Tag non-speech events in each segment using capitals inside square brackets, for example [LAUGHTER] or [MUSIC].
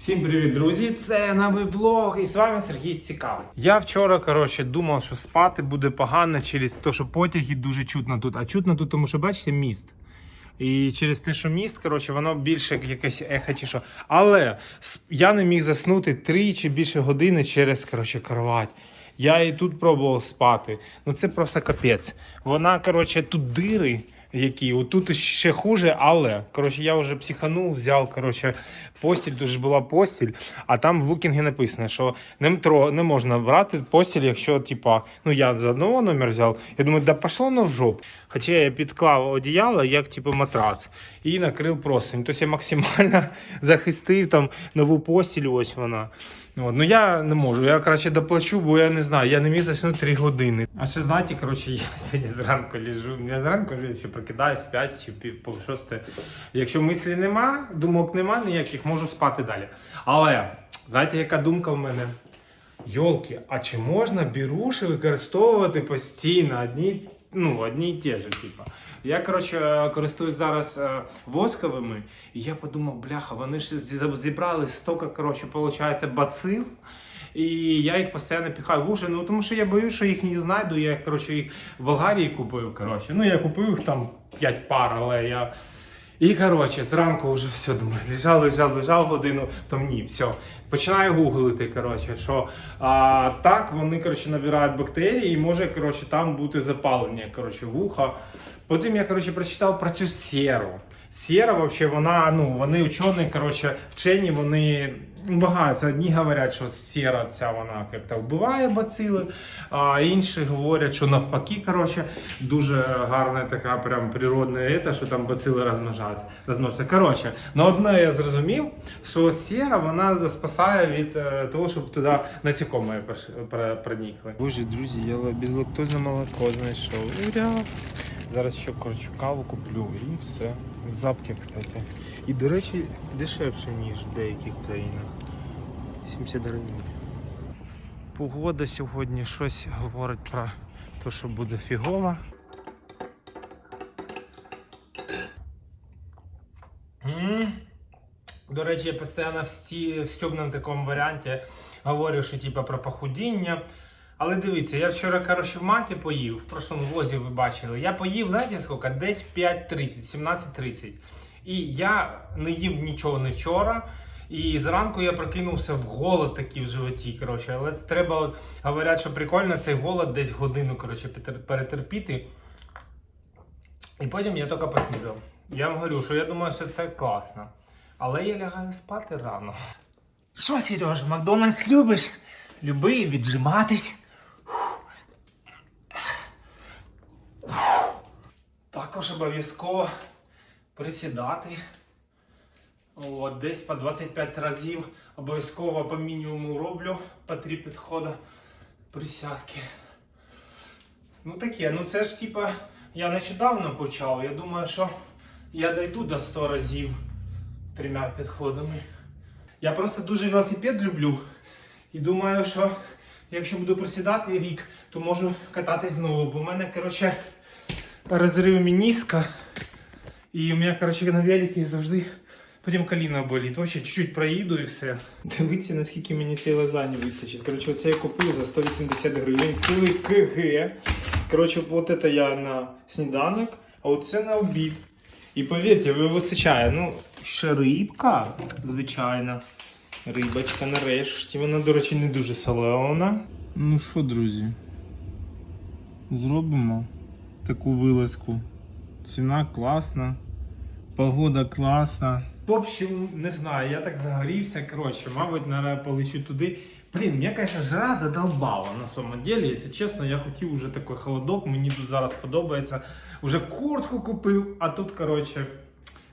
Всім привіт, друзі! Це новий влог, і з вами Сергій Цікавий. Я вчора, коротше, думав, що спати буде погано через те, що потяги дуже чутно тут. А чутно тут, тому що бачите, міст. І через те, що міст, коротше, воно більше як якесь ехо чи що. Але я не міг заснути три чи більше години через коротше, кровать. Я і тут пробував спати. Ну це просто капець. Вона, коротше, тут дири. Які отут ще хуже, але коротше, я вже психанув, взяв коротше, постіль, ж була постіль, а там в букінгі написано, що не, тро- не можна брати постіль, якщо типа, ну я з одного номер взяв. Я думаю, да пошло воно в жопу. Хоча я підклав одіяло як типу матрац і накрив простинь. Тобто я максимально [LAUGHS] захистив там нову постіль, ось вона. От. Ну я не можу, я краще доплачу, бо я не знаю, я не міг заснути 3 години. А ще знаєте, коротше, я [LAUGHS] сьогодні зранку лежу. Я зранку вже прокидаюсь в 5 чи пів пів шосте. Якщо мислі нема, думок нема ніяких, можу спати далі. Але знаєте, яка думка в мене? Йолки, а чи можна біруші використовувати постійно одні, ну, одні і ті ж, типа. Я, коротше, користуюсь зараз е, восковими, і я подумав, бляха, вони ж зібрали стільки, коротше, виходить, бацил. І я їх постійно піхаю в уші, ну тому що я боюсь, що їх не знайду. Я коротше, їх в Болгарії купив. Коротше. Ну я купив їх там 5 пар, але я. І коротше, зранку вже все думаю, лежав, лежав, лежав годину, там ні, все. Починаю гуглити, коротше, що а, так вони коротше, набирають бактерії і може коротше, там бути запалення коротше, вуха. Потім я коротше, прочитав про цю сіру. Сіра, вообще, вона, ну, вони учені, коротше, вчені, вони багато. Одні говорять, що сіра ця вона як-то вбиває бацили, а інші говорять, що навпаки, коротше, дуже гарна така прям природна ета, що там бацили розмножаються. розмножаться. Коротше, ну одне я зрозумів, що сіра вона спасає від е, того, щоб туди насікомі проникли. Боже, друзі, я безлактозне молоко знайшов. Ура! Зараз ще коротше, каву куплю і все. Запки, кстати. І, до речі, дешевше, ніж в деяких країнах. 70 гривень. Погода сьогодні щось говорить про те, що буде фігова. До речі, я постійно в, сті, такому варіанті говорю, що типа про похудіння. Але дивіться, я вчора, коротше, в маті поїв, в прошлому влозі ви бачили. Я поїв, знаєте скільки? Десь 5.30, 17.30. І я не їв нічого не вчора. І зранку я прокинувся в голод такий в животі. Коротше. Але це треба, от, говорять, що прикольно цей голод десь годину коротше, перетерпіти. І потім я тільки поснідав. Я вам говорю, що я думаю, що це класно. Але я лягаю спати рано. Що, Сережа, Макдональдс любиш? Люби віджиматись. Також обов'язково присідати. От, десь по 25 разів обов'язково по мінімуму роблю по 3 підходи присядки. Ну таке, ну це ж типа, я нещодавно почав. Я думаю, що я дойду до 100 разів трьома підходами. Я просто дуже велосипед люблю. І думаю, що якщо буду присідати рік, то можу кататись знову. Бо в мене, коротше, розрив мініска. І у мене, коротше, на великі завжди потім коліна болить. Вообще чуть-чуть проїду і все. Дивіться, наскільки мені цієї лазані вистачить. Коротше, оце я купив за 180 гривень. Цілий КГ. Коротше, от це я на сніданок, а оце на обід. І повірте, ви вистачає. Ну, ще рибка, звичайно. Рибочка нарешті. Вона, до речі, не дуже солена. Ну що, друзі, зробимо таку вилазку. Ціна класна, погода класна. В общем, не знаю, я так загорівся. Коротше, мабуть, наверное, полечу туди. Блін, мене, конечно, жара задолбала на самом деле. Якщо чесно, я хотів уже такий холодок, мені тут зараз подобається. Уже куртку купив, а тут, коротше,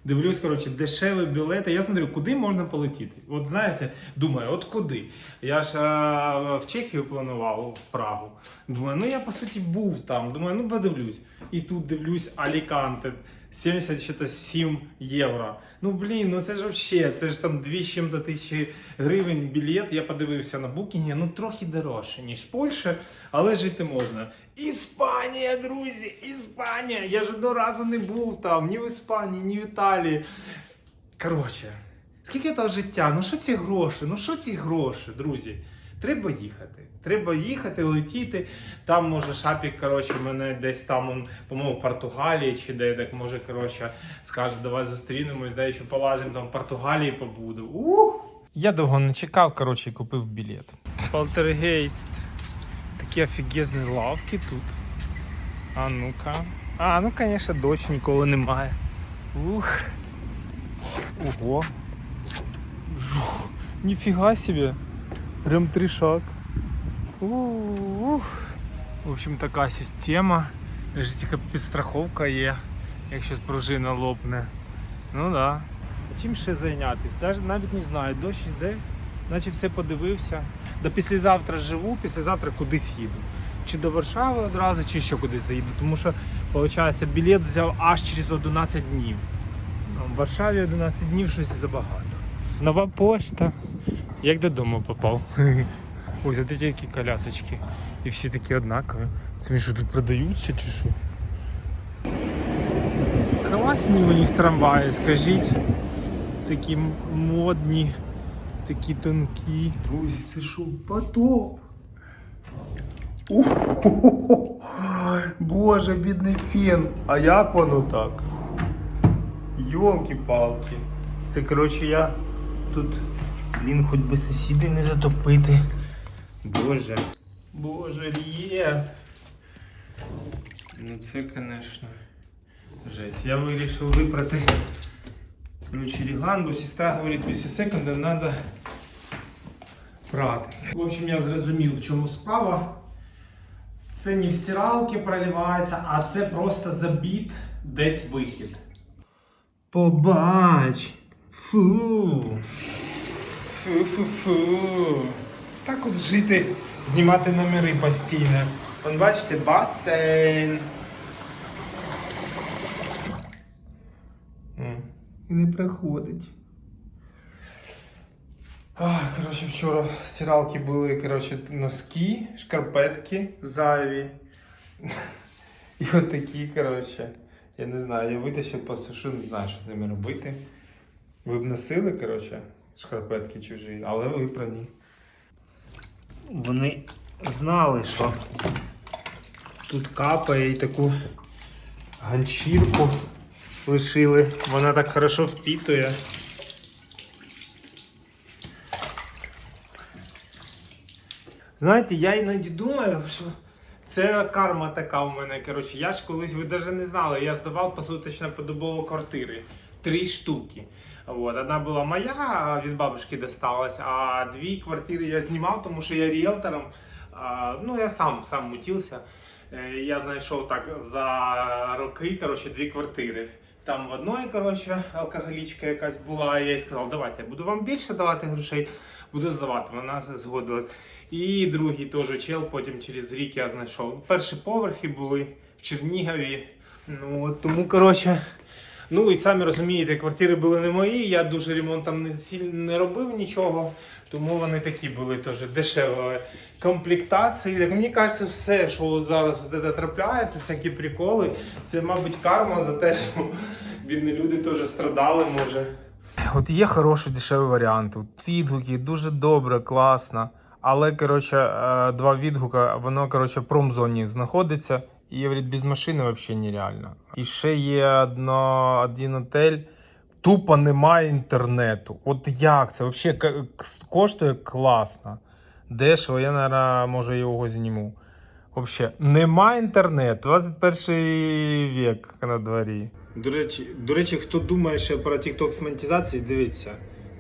дивлюсь, коротше, дешеві білети. Я смотрю, куди можна полетіти. От знаєте, думаю, от куди. Я ж а, в Чехію планував в Прагу. Думаю, ну я по суті був там. Думаю, ну подивлюсь. І тут дивлюсь Аліканте. 77 євро. Ну блін, ну це ж вообще, це ж там 2 з чим-то тисячі гривень білет. Я подивився на букінгі, ну трохи дорожче, ніж Польща, але жити можна. Іспанія, друзі, Іспанія! Я ж одного разу не був там, ні в Іспанії, ні в Італії. Коротше, Скільки того життя? Ну що ці гроші? Ну що ці гроші, друзі? Треба їхати. Треба їхати, летіти. Там може шапік, коротше, мене десь там, он, по-моєму, в Португалії чи де так може, коротше, скаже, давай зустрінемось, дай що полазимо там в Португалії побуду. Ух! Я довго не чекав, коротше, і купив білет. Полтергейст. Такі офігезні лавки тут. А ну-ка. А, ну, звісно, дощ ніколи немає. Ух. Ого. Жух. Ніфіга себе. Прям три шаг. Ух. В общем, така система. Даже така підстраховка є, якщо пружина лопне. Ну да. Чим ще зайнятися? Даже навіть не знаю, дощ йде, наче все подивився. До післязавтра живу, післязавтра кудись їду. Чи до Варшави одразу, чи ще кудись заїду. Тому що, виходить, білет взяв аж через 11 днів. В Варшаві 11 днів щось забагато. Нова пошта. Як додому попав. Ось от які колясочки. І всі такі однакові. Це що тут продаються чи що? Класні у них трамваї, скажіть. Такі м- модні, такі тонкі. Друзі, це що, потоп? Ухо-хо-хо. Боже, бідний фен. А як воно так? Йолки-палки. Це коротше я тут, блін, хоч би сусіди не затопити. Боже. Боже, ріє. Ну це, звісно, жесть. Я вирішив випрати ключі реган, бо сестра говорить, після секунда треба прати. В общем, я зрозумів, в чому справа. Це не в стиралки проливається, а це просто забіт десь вихід. Побач. Фу. Фу-фу-фу. Так от жити, знімати номери постійно. Вон бачите, басейн. І не приходить. А, коротше, вчора в стиралки були коротше, носки, шкарпетки зайві. І от такі, коротше. Я не знаю, я витащив посушу, не знаю, що з ними робити. Ви б носили, коротше, шкарпетки чужі, але випрані. Вони знали, що тут капає і таку ганчірку лишили. Вона так хорошо впітує. Знаєте, я іноді думаю, що це карма така у мене. Коротше, я ж колись, ви навіть не знали, я здавав посуточно подобово квартири. Три штуки. Вот. Одна була моя, від бабушки досталась, а дві квартири я знімав, тому що я ріелтором. Ну, я сам сам мутився. Е, Я знайшов так за роки коротше, дві квартири. Там в одної, коротше, алкоголічка якась була, я їй сказав, давайте, я буду вам більше давати грошей, буду здавати. Вона згодилась. І другий теж чел, потім через рік я знайшов. Перші поверхи були в Чернігові. Ну, тому, коротше. Ну і самі розумієте, квартири були не мої, я дуже ремонт там не, не робив нічого, тому вони такі були теж дешеві комплектації. Так мені кажеться, все, що зараз от трапляється, всякі приколи, це, мабуть, карма за те, що бідні люди теж страдали, може. От є хороший дешевий варіант. От відгуки дуже добре, класно. Але, коротше, е, два відгука, воно, коротше, в промзоні знаходиться. І говорить, без машини взагалі нереально. І ще є одно, один отель. Тупо немає інтернету. От як це? Взагалі коштує класно. Дешево, я, наверное, може його зніму. Взагалі, немає інтернету. 21 вік на дворі. До речі, до речі, хто думає ще про TikTok з монетизації, дивіться.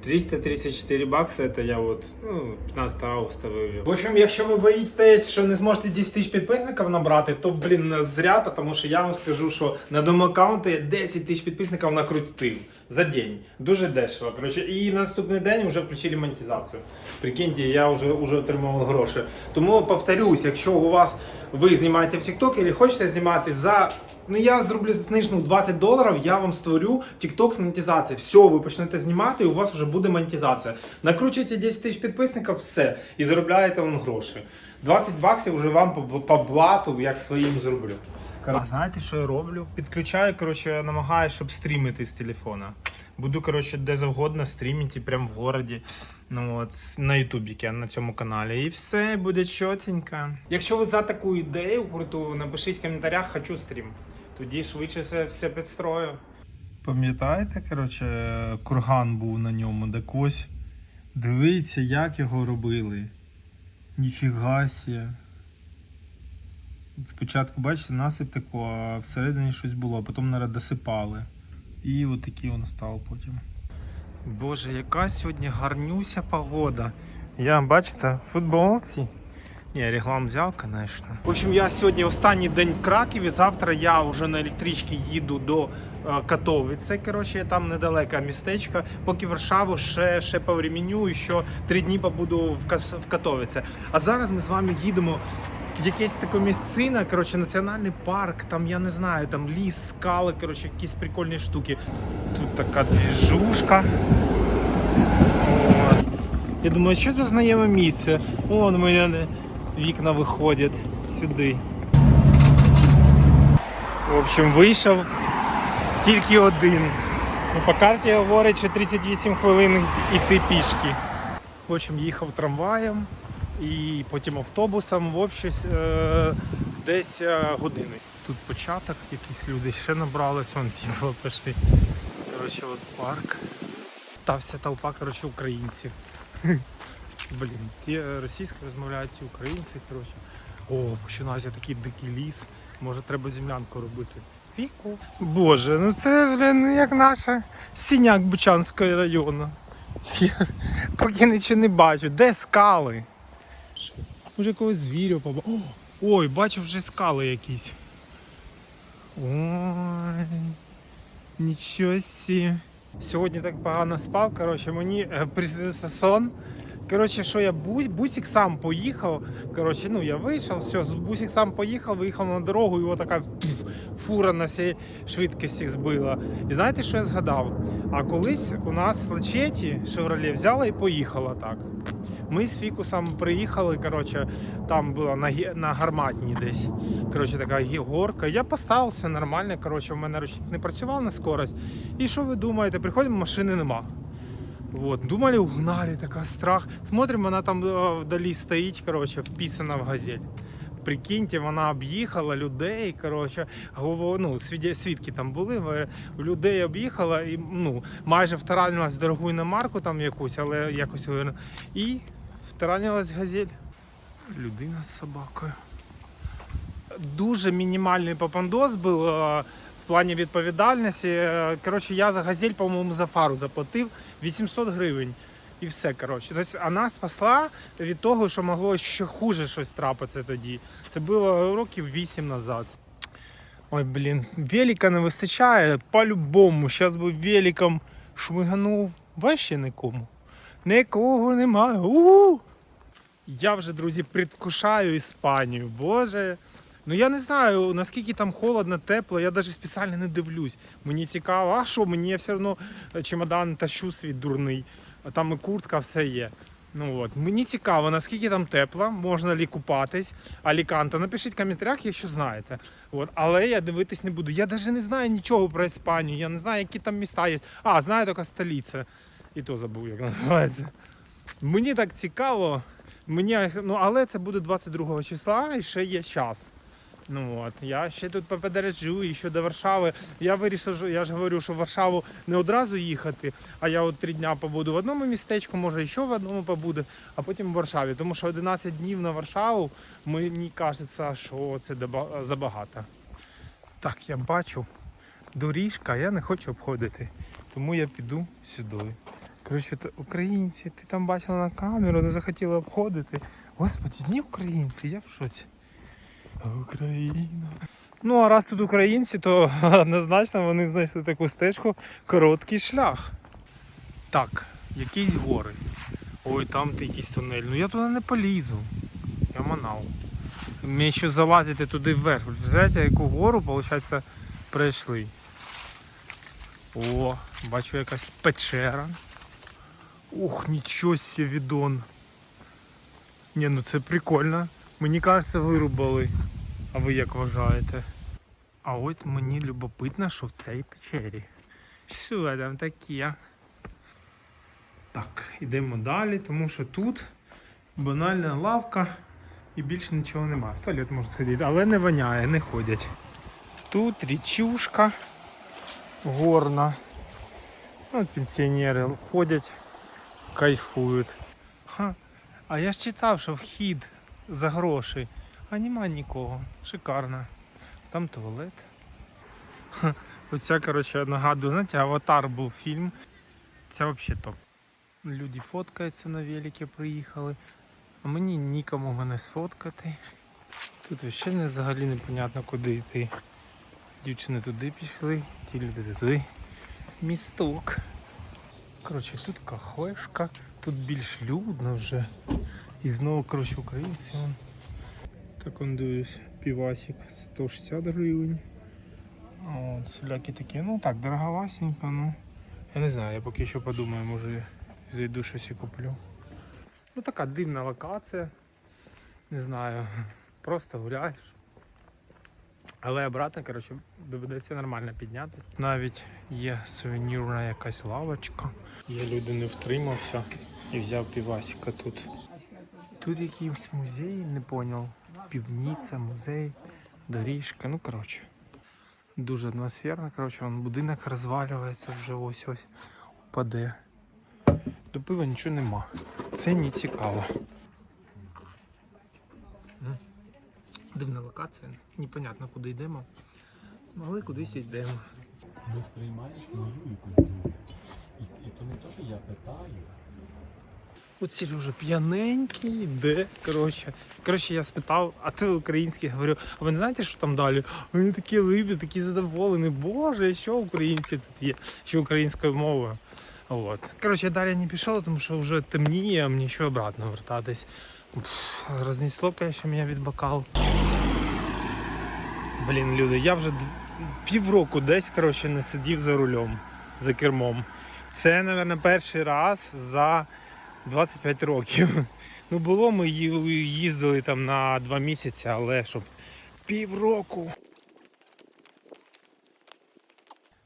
334 бакси, це я от, ну, 15 августа вивів. В общем, якщо ви боїтесь, що не зможете 10 тисяч підписників набрати, то, блін, зря, тому що я вам скажу, що на дому аккаунті я 10 тисяч підписників накрутив за день. Дуже дешево. Коротше, і на наступний день вже включили монетизацію. Прикиньте, я вже, вже отримав гроші. Тому повторюсь, якщо у вас ви знімаєте в TikTok або хочете знімати за Ну я зроблю знижну 20 доларів, я вам створю TikTok з монетизацією. Все, ви почнете знімати, і у вас вже буде монетизація. Накручуєте 10 тисяч підписників, все, і заробляєте вам гроші. 20 баксів вже вам по, по блату, як своїм зроблю. А знаєте, що я роблю? Підключаю, коротше, намагаюся, щоб стрімити з телефона. Буду, коротше, де завгодно стрімити, прямо в городі. Ну от на Ютубі, на цьому каналі. І все буде чотенько. Якщо ви за таку ідею круту, напишіть в коментарях хочу стрім. Тоді швидше все, все підстрою. Пам'ятаєте, коротше, курган був на ньому, де ось. Дивіться, як його робили. Ніфіга сі. Спочатку, бачите, насип тако, а всередині щось було, потім наверное, досипали. І от такий він став потім. Боже, яка сьогодні гарнюся погода. Я, бачите, в футболці. Ні, реглам взяв, звісно. В общем, я сьогодні останній день в Краківі. Завтра я вже на електричці їду до е, Катовіце. Коротше, там недалеке містечко. Поки Варшаву ще, ще повременю і що три дні побуду в, Катовіце. А зараз ми з вами їдемо якесь таке місцина, коротше, національний парк, там я не знаю, там ліс, скали, коротше, якісь прикольні штуки. Тут така двіжушка. От. Я думаю, що це знайоме місце? Вон у мене вікна виходять сюди. В общем, вийшов тільки один. Ну, по карті говорить, що 38 хвилин йти пішки. В общем, їхав трамваєм і потім автобусом в общем, е, десь е, години. Тут початок, якісь люди ще набрались, вон ті два пішли. Коротше, от парк. Та вся толпа, коротше, українців. Блін, ті е, російською розмовляють, українці, коротше. О, починається такий дикий ліс. Може треба землянку робити. Фіку. Боже, ну це, блін, як наша сіняк Бучанського району. Поки нічого не бачу. Де скали? Може якогось звірю побачив. Ой, бачу вже скали якісь. Ой. Нічого сі. Сьогодні так погано спав. Коротше, мені е, приснився сон. Коротше, що я бусик сам поїхав. Коротше, ну я вийшов, все, бусик сам поїхав, виїхав на дорогу, його така фура на всій швидкості збила. І знаєте, що я згадав? А колись у нас лечеті Шевроле взяла і поїхала так. Ми з Фікусом приїхали, коротше, там було на, на гарматній десь. Коротше, така горка. Я поставив все нормально. Коротше, в мене ручник не працював на скорость. І що ви думаєте? Приходимо, машини нема. Вот. Думали, угнали, така страх. Смотрим, вона там е, вдалі стоїть, коротше, вписана в газель. Прикиньте, вона об'їхала людей. Коротше, ну, свідки там були. Людей об'їхала і ну, майже втаранилась в дорогу іномарку там якусь, але якось вирно. І втаранилась газель. Людина з собакою. Дуже мінімальний попандос був е, в плані відповідальності. Е, Коротше, я за газель, по-моєму, за фару заплатив 800 гривень. І все, коротше. Тобто вона спасла від того, що могло ще хуже щось трапитися тоді. Це було років 8 назад. Ой, блін, велика не вистачає по-любому. Зараз би великом шмиганув. Ваще нікому. Нікого немає. У-у-у! Я вже, друзі, предвкушаю Іспанію. Боже. Ну я не знаю, наскільки там холодно, тепло, я навіть спеціально не дивлюсь. Мені цікаво, а що, мені все одно чемодан тащу свій дурний, там і куртка, все є. Ну от. Мені цікаво, наскільки там тепло, можна лі купатись. Аліканто, напишіть в коментарях, якщо знаєте. От. Але я дивитись не буду. Я навіть не знаю нічого про Іспанію, я не знаю, які там міста є. А, знаю тільки столиця. І то забув, як називається. Мені так цікаво. Мені, ну, але це буде 22 числа і ще є час. Ну от, я ще тут поподорожу і ще до Варшави. Я вирішив, що- я ж говорю, що Варшаву не одразу їхати, а я от три дня побуду в одному містечку, може ще в одному побуду, а потім в Варшаві. Тому що 11 днів на Варшаву мені кажеться, що це забагато. Так, я бачу доріжка, я не хочу обходити. Тому я піду сюди. Коротше, українці, ти там бачила на камеру, не захотіла обходити. Господи, ні українці, я в шоці. Україна. Ну, а раз тут українці, то [LAUGHS] однозначно вони знайшли таку стежку короткий шлях. Так, якісь гори. Ой, там ти якийсь тунель. Ну я туди не полізу. Я манав. Мені ще залазити туди вверх. Знаєте, яку гору, виходить, пройшли. О, бачу якась печера. Ух, нічого себе відон. Ні, ну це прикольно. Мені кажеться, вирубали. А ви як вважаєте? А от мені любопитно, що в цій печері. Що там таке? Так, йдемо далі, тому що тут банальна лавка і більше нічого нема. В туалет можна сходити, але не воняє, не ходять. Тут річушка горна. От пенсіонери ходять, кайфують. Ха. А я ж читав, що вхід за гроші, а нема нікого. Шикарно. Там туалет. Оця, коротше, нагадую, знаєте, аватар був фільм. Це взагалі топ. Люди фоткаються на велике, приїхали. А мені нікому мене сфоткати. Тут взагалі не взагалі непонятно куди йти. Дівчини туди пішли, ті люди туди. Місток. Коротше, тут кафешка, тут більш людно вже. І знову, коротше, українці. Дивлюсь, півасик 160 гривень. От, всілякі такі, ну так, дороговасенько, ну. Я не знаю, я поки що подумаю, може зайду щось і куплю. Ну така дивна локація. Не знаю. Просто гуляєш. Але обратно, коротше, доведеться нормально піднятися. Навіть є сувенірна якась лавочка. Я люди не втримався і взяв півасика тут. Тут якийсь музей, не поняв. Півніця, музей, доріжка, ну коротше. Дуже атмосферно, коротше, вон будинок розвалюється вже ось ось упаде. До пива нічого нема. Це не цікаво. Дивна локація, непонятно куди йдемо. Але кудись йдемо. Не сприймаєш мою культуру. І то не те, що я питаю. От Сережа п'яненький, йде. Коротше. Коротше, я спитав, а ти український говорю, а ви не знаєте, що там далі? Вони такі либі, такі задоволені. Боже, що українці тут є, що українською мовою. От. Коротше, далі не пішов, тому що вже темніє, а мені ще обратно вертатись. Пф, рознесло, звісно, мене від бокал. Блін, люди, я вже півроку десь коротше, не сидів за рулем, за кермом. Це, мабуть, перший раз за 25 років. Ну, було, ми їздили там на два місяці, але щоб півроку.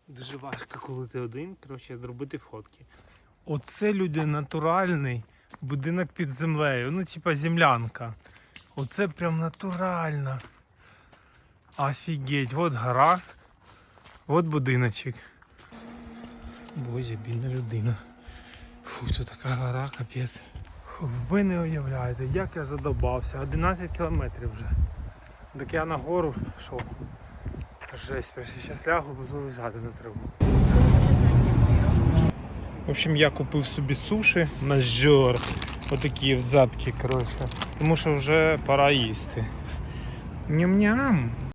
Дуже важко, коли ти один, коротше, зробити фотки. Оце люди натуральний будинок під землею. Ну, типа землянка. Оце прям натурально. Офігеть, от гора, от будиночок. Боже, бідна людина. Фу, тут така гора, капець. Ви не уявляєте, як я задобався. 11 кілометрів вже. Так я на гору йшов. Жесть, зараз лягу, буду лежати на траву. В общем, я купив собі суші на жор. Отакі в запки, коротше. Тому що вже пора їсти. Ням-ням.